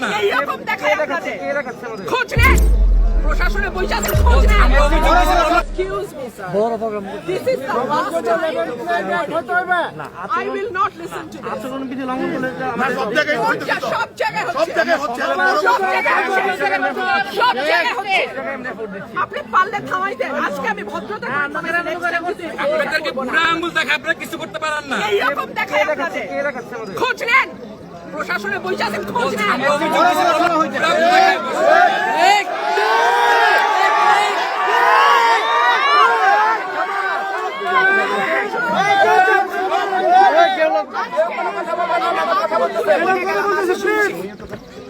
না এইরকম দেখায় আপনাদের খোঁজ নেন প্রশাসনে আছে খোঁজ নেন Excuse me, sir. This is the last time. I will not listen to this. সব জায়গায় হচ্ছে তো। সব জায়গায় সব হচ্ছে। জায়গায় হচ্ছে। সব জায়গায় হচ্ছে। সব জায়গায় হচ্ছে। আপনি পারলে থামাই দেন আজকে আমি ভদ্রতা করে বলেছি, next time কিন্তু আপনাদেরকে। বুড়া আঙ্গুল দেখে আপনারা কিছু করতে পারেন না এইরকম দেখায় আপনাদের খোঁজ নেন প্রশাসনে আছেন খোঁজ নেন।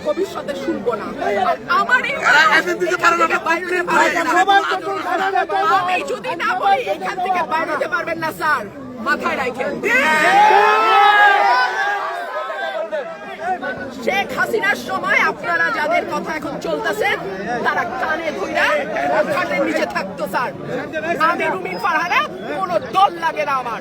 ভবিষ্যতে শুনব না আর আমার আমি যদি না বলি এখান থেকে বাইরে পারবেন না স্যার মাথায় রাখেন শেখ হাসিনার সময় আপনারা যাদের কথা এখন চলতেছে তারা কানে ধইরা খাটের নিচে থাকতো স্যার। আমি রুমিন ফারহানা কোনো দল লাগে না আমার।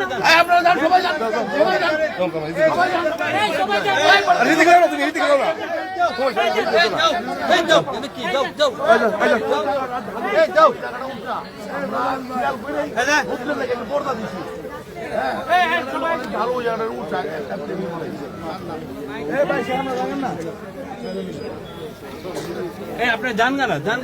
আপনারা যান সবাই যান সবাই যান সবাই যান রীতি করো না তুমি রীতি করো না ভালো জানার উঠা আপনি জান না জান